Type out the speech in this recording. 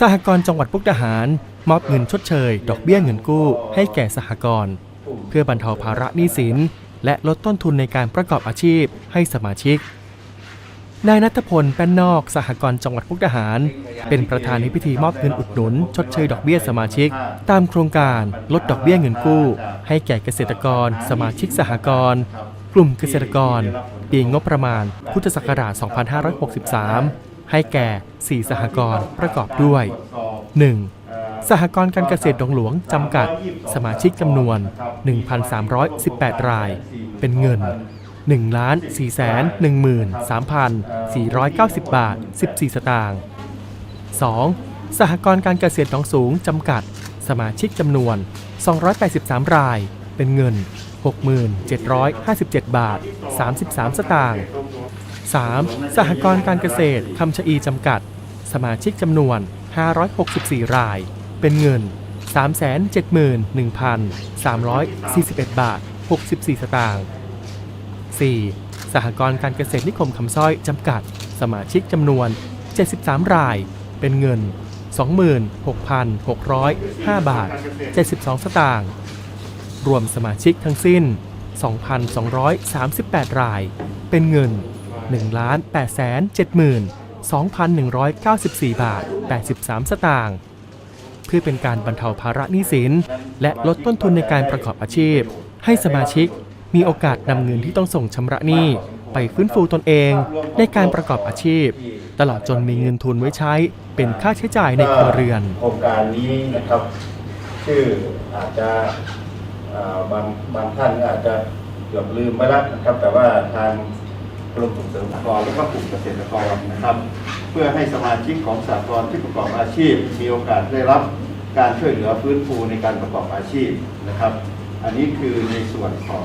สหกรณ์จังหวัดพุกดาหาร มอบเงินชดเชย ดอกเบี้ยเงินกู้ ให้แก่สหกรณ์เพื่อบรรเทาภาระหนี้สิน และลดต้นทุนในการประกอบอาชีพให้สมาชิกนายนัทพลแป้นนอก สหกรณ์จังหวัดพุกดาหาร เป็นประธานในพิธีมอบเงินอุดหนุน ชดเชยดอกเบี้ยสมาชิก ตามโครงการลดดอกเบี้ยเงินกู้ ให้แก่เกษตรกร สมาชิกสหกรณ์กลุ่มเกษตรกร ปีงบประมาณ พุทธศักราช 2563 ให้แก่ 4 สหกรณ์ประกอบด้วย 1. สหกรณ์การเกษตรดงหลวงจำกัด สมาชิกจำนวน 1,318 ราย เป็นเงิน 1 4 1 3 490 บาท 14 สตางค์ 2. สหกรณ์การเกษตรหนองสูงจำกัด สมาชิกจำนวน 283 ราย เป็นเงิน 6757 บาท 33 สตางค์ 3. สหกรณ์การเกษตรคำชะอีจำกัด สมาชิกจำนวน 564 ราย เป็นเงิน 371,341 บาท 64 สตางค์ 4. สหกรณ์การเกษตรนิคมคำสร้อยจำกัด สมาชิกจำนวน 73 ราย เป็นเงิน 26,605 บาท 72 สตางค์ รวมสมาชิกทั้งสิ้น 2,238 ราย เป็นเงิน 1,872,194 บาท 83 สตางค์เพื่อเป็นการบรรเทาภาระหนี้สิน และลดต้นทุนในการประกอบอาชีพ ให้สมาชิกมีโอกาสนำเงินที่ต้องส่งชำระหนี้ไปฟื้นฟูตนเองในการประกอบอาชีพ ตลอดจนมีเงินทุนไว้ใช้เป็นค่าใช้จ่ายในครัวเรือน โครงการนี้นะครับ ชื่ออาจจะอ่าบางบางท่านอาจจะเกือบลืมไปแล้วนะครับ แต่ว่าทาง กรมส่งเสริมสหกรณ์และก็กลุ่มเกษตรกรนะครับ เพื่อให้สมาชิกของสหกรณ์ที่ประกอบอาชีพ มีโอกาสได้รับการช่วยเหลือฟื้นฟูในการประกอบอาชีพนะครับ อันนี้คือในส่วนของ